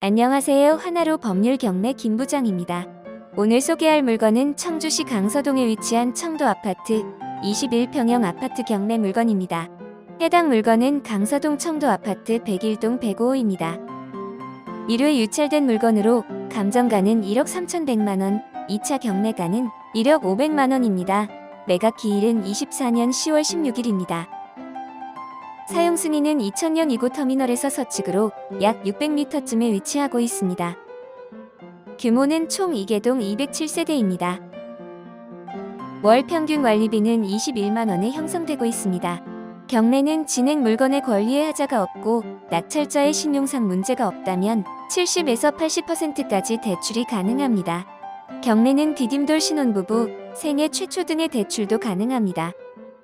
안녕하세요. 하나로 법률 경매 김 부장입니다. 오늘 소개할 물건은 청주시 강서동에 위치한 청도 아파트 21평형 아파트 경매 물건입니다. 해당 물건은 강서동 청도 아파트 101동 105호입니다. 1회 유찰된 물건으로 감정가는 1억 3,100만 원, 2차 경매가는 1억 500만 원입니다. 매각 기일은 24년 10월 16일입니다. 사용 승인은 2000년 이곳 터미널에서 서측으로 약 600m쯤에 위치하고 있습니다. 규모는 총 2개동 207세대입니다. 월 평균 관리비는 21만 원에 형성되고 있습니다. 경매는 진행 물건의 권리에 하자가 없고 낙찰자의 신용상 문제가 없다면 70에서 80%까지 대출이 가능합니다. 경매는 디딤돌 신혼부부, 생애 최초 등의 대출도 가능합니다.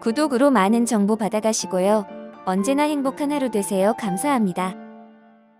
구독으로 많은 정보 받아가시고요. 언제나 행복한 하루 되세요. 감사합니다.